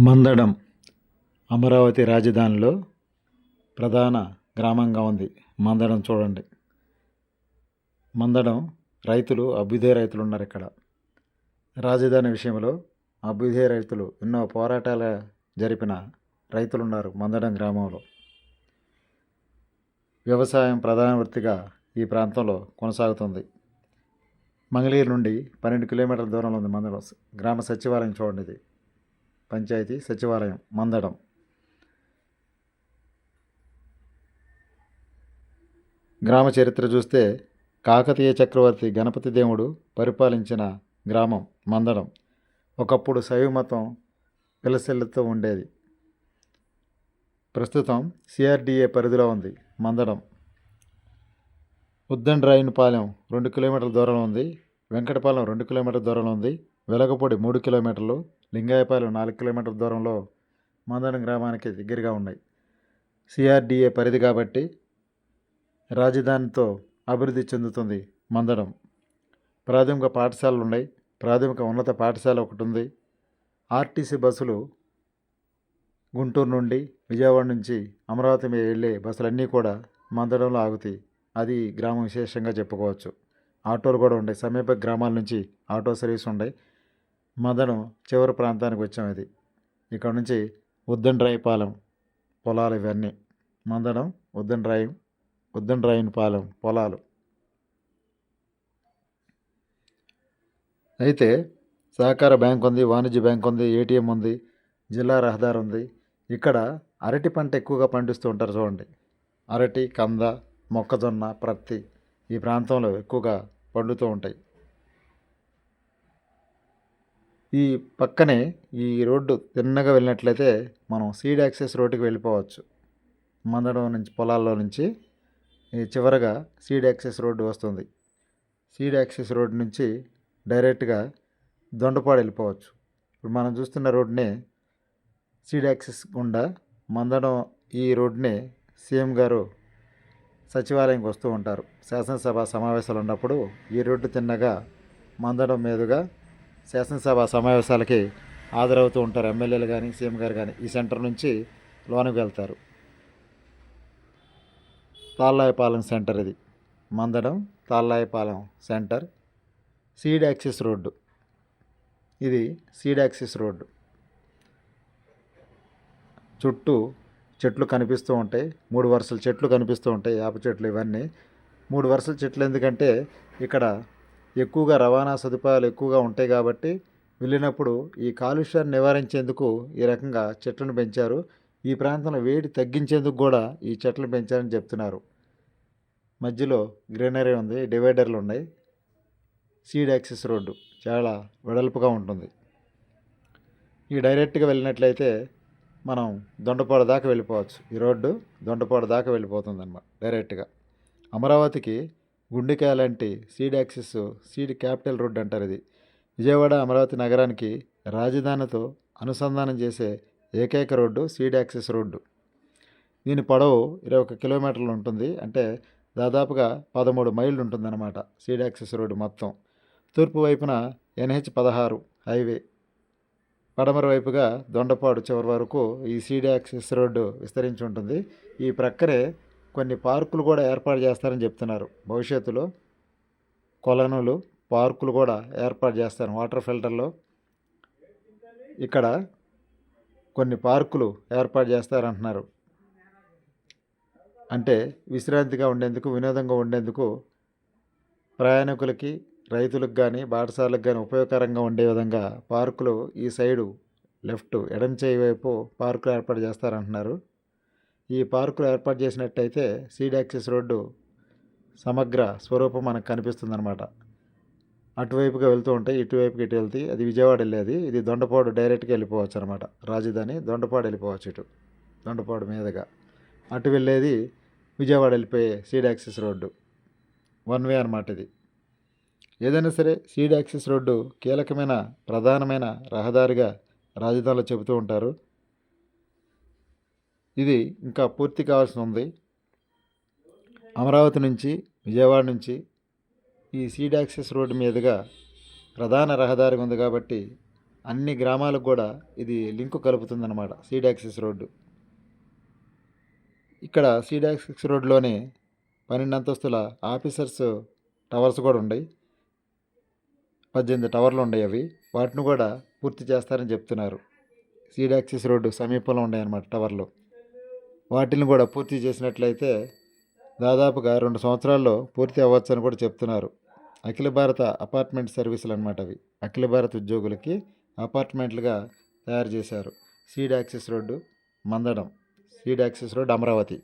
మందడం అమరావతి రాజధానిలో ప్రధాన గ్రామంగా ఉంది. మందడం చూడండి. మందడం రైతులు అభ్యుదయ రైతులు ఉన్నారు ఇక్కడ. రాజధాని విషయంలో అభ్యుదయ రైతులు ఎన్నో పోరాటాలు జరిపిన రైతులు ఉన్నారు మందడం గ్రామంలో. వ్యవసాయం ప్రధాన వృత్తిగా ఈ ప్రాంతంలో కొనసాగుతుంది. మంగళగిరి నుండి పన్నెండు కిలోమీటర్ల దూరంలో ఉంది మందడం. గ్రామ సచివాలయం చూడండి ఇది. పంచాయతీ సచివాలయం మందడం. గ్రామ చరిత్ర చూస్తే కాకతీయ చక్రవర్తి గణపతి దేవుడు పరిపాలించిన గ్రామం మందడం. ఒకప్పుడు శైవమతం మతం ఉండేది. ప్రస్తుతం సిఆర్డిఏ పరిధిలో ఉంది మందడం. ఉద్దండ్రాయినపాలెం రెండు కిలోమీటర్ల దూరంలో ఉంది. వెంకటపాలెం రెండు కిలోమీటర్ల దూరంలో ఉంది. వెలగపూడి మూడు కిలోమీటర్లు. లింగాయపాలెం నాలుగు కిలోమీటర్ల దూరంలో మందడం గ్రామానికి దగ్గరగా ఉన్నాయి. సిఆర్డిఏ పరిధి కాబట్టి రాజధానితో అభివృద్ధి చెందుతుంది మందడం ప్రాథమిక పాఠశాలలు ఉన్నాయి. ప్రాథమిక ఉన్నత పాఠశాల ఒకటి ఉంది. ఆర్టీసీ బస్సులు గుంటూరు నుండి విజయవాడ నుంచి అమరావతి మీద వెళ్ళే బస్సులన్నీ కూడా మందడంలో ఆగుతాయి. అది గ్రామం విశేషంగా చెప్పుకోవచ్చు. ఆటోలు కూడా ఉన్నాయి. సమీప గ్రామాల నుంచి ఆటో సర్వీస్ ఉన్నాయి. మదనం చివరి ప్రాంతానికి వచ్చాం ఇది. ఇక్కడ నుంచి ఉద్దండ్రాయిపాలెం పొలాలు ఇవన్నీ. మందడం ఉద్దండ్రాయి పాలెం పొలాలు. అయితే సహకార బ్యాంక్ ఉంది వాణిజ్య బ్యాంక్ ఉంది ఏటీఎం ఉంది జిల్లా రహదారి ఉంది. ఇక్కడ అరటి పంట ఎక్కువగా పండిస్తూ ఉంటారు చూడండి. అరటి కంద మొక్కజొన్న ప్రత్తి ఈ ప్రాంతంలో ఎక్కువగా పండుతూ ఉంటాయి. ఈ పక్కనే ఈ రోడ్డు తిన్నగా వెళ్ళినట్లయితే మనం సీడ్ యాక్సెస్ రోడ్డుకి వెళ్ళిపోవచ్చు. మందడం నుంచి పొలాల్లో నుంచి ఈ చివరగా సీడ్ యాక్సెస్ రోడ్డు వస్తుంది. సీడ్ యాక్సెస్ రోడ్డు నుంచి డైరెక్ట్గా దొండపాడు వెళ్ళిపోవచ్చు. ఇప్పుడు మనం చూస్తున్న రోడ్నే సీడ్ యాక్సెస్ గుండా మందడం ఈ రోడ్నే సీఎం గారు సచివాలయంకి వస్తూ ఉంటారు. శాసనసభ సమావేశాలు ఉన్నప్పుడు ఈ రోడ్డు తిన్నగా మందడం మీదుగా శాసనసభ సమావేశాలకి హాజరవుతూ ఉంటారు ఎమ్మెల్యేలు కానీ సీఎం గారు కానీ ఈ సెంటర్ నుంచి లోనికి వెళ్తారు. తాళ్ళాయపాలెం సెంటర్ ఇది. Mandadam Tallayapalem centre seed axis road. ఇది సీడ్ యాక్సిస్ రోడ్డు. చుట్టూ చెట్లు కనిపిస్తూ ఉంటాయి. మూడు వరుసల చెట్లు కనిపిస్తూ ఉంటాయి. వేప చెట్లు ఇవన్నీ. మూడు వరుసల చెట్లు ఎందుకంటే ఇక్కడ ఎక్కువగా రవాణా సదుపాయాలు ఎక్కువగా ఉంటాయి కాబట్టి వెళ్ళినప్పుడు ఈ కాలుష్యాన్ని నివారించేందుకు ఈ రకంగా చెట్లను పెంచారు. ఈ ప్రాంతంలో వేడి తగ్గించేందుకు కూడా ఈ చెట్లను పెంచారని చెప్తున్నారు. మధ్యలో గ్రీనరీ ఉంది డివైడర్లు ఉన్నాయి. సీడ్ యాక్సెస్ రోడ్డు చాలా వెడల్పుగా ఉంటుంది. ఈ డైరెక్ట్గా వెళ్ళినట్లయితే మనం దొండపాడు దాకా వెళ్ళిపోవచ్చు. ఈ రోడ్డు దొండపాడు దాకా వెళ్ళిపోతుంది అనమాట డైరెక్ట్గా. అమరావతికి గుండెకాయ లాంటి seed axis seed capital road అంటారు ఇది. విజయవాడ అమరావతి నగరానికి రాజధానితో అనుసంధానం చేసే ఏకైక రోడ్డు సీడ్ యాక్సిస్ రోడ్డు. దీని పొడవు ఇరవై ఒక కిలోమీటర్లు ఉంటుంది. అంటే దాదాపుగా పదమూడు మైళ్ళు ఉంటుందన్నమాట సీడ్ యాక్సిస్ రోడ్డు మొత్తం. తూర్పు వైపున ఎన్హెచ్ పదహారు హైవే. పడమర వైపుగా దొండపాడు చివరి వరకు ఈ సీడ్ యాక్సిస్ రోడ్డు విస్తరించి ఉంటుంది. ఈ ప్రక్కనే కొన్ని పార్కులు కూడా ఏర్పాటు చేస్తారని చెప్తున్నారు. భవిష్యత్తులో కొలనులు పార్కులు కూడా ఏర్పాటు చేస్తారు వాటర్ ఫిల్టర్లో. ఇక్కడ కొన్ని పార్కులు ఏర్పాటు చేస్తారంటున్నారు. అంటే విశ్రాంతిగా ఉండేందుకు వినోదంగా ఉండేందుకు ప్రయాణికులకి రైతులకు కానీ బాటసార్లకు కానీ ఉపయోగకరంగా ఉండే విధంగా పార్కులు ఈ సైడు లెఫ్ట్ ఎడం చేయి వైపు పార్కులు ఏర్పాటు చేస్తారంటున్నారు. ఈ పార్కులు ఏర్పాటు చేసినట్టయితే సీడ్ రోడ్డు సమగ్ర స్వరూపం మనకు కనిపిస్తుందన్నమాట. అటువైపుగా వెళ్తూ ఉంటాయి ఇటువైపుకి ఇటు వెళ్తాయి అది విజయవాడ వెళ్ళేది. ఇది దొండపాడు డైరెక్ట్గా వెళ్ళిపోవచ్చు అనమాట రాజధాని దొండపాడు వెళ్ళిపోవచ్చు ఇటు దొండపాడు మీదుగా. అటు వెళ్ళేది విజయవాడ వెళ్ళిపోయే సీడ్ రోడ్డు. వన్ వే అనమాట ఇది. ఏదైనా సరే సీడ్ రోడ్డు కీలకమైన ప్రధానమైన రహదారిగా రాజధానిలో చెబుతూ ఉంటారు. ఇది ఇంకా పూర్తి కావాల్సి ఉంది. అమరావతి నుంచి విజయవాడ నుంచి ఈ సీడ్ యాక్సెస్ రోడ్డు మీదుగా ప్రధాన రహదారి ఉంది కాబట్టి అన్ని గ్రామాలకు కూడా ఇది లింకు కలుపుతుందన్నమాట సీడ్ యాక్సెస్ రోడ్డు. ఇక్కడ సీడ్ యాక్సెస్ రోడ్లోనే పన్నెండు అంతస్తుల ఆఫీసర్స్ టవర్స్ కూడా ఉన్నాయి పద్దెనిమిది టవర్లు ఉన్నాయి అవి. వాటిని కూడా పూర్తి చేస్తారని చెప్తున్నారు. సీడ్ యాక్సెస్ రోడ్డు సమీపంలో ఉన్నాయన్నమాట టవర్లు. వాటిని కూడా పూర్తి చేసినట్లయితే దాదాపుగా రెండు సంవత్సరాల్లో పూర్తి అవ్వచ్చు అని కూడా చెప్తున్నారు. అఖిల భారత అపార్ట్మెంట్ సర్వీసులు అనమాట అవి. అఖిల భారత ఉద్యోగులకి అపార్ట్మెంట్లుగా తయారు చేశారు. Seed access road Mandadam seed access road Amaravati.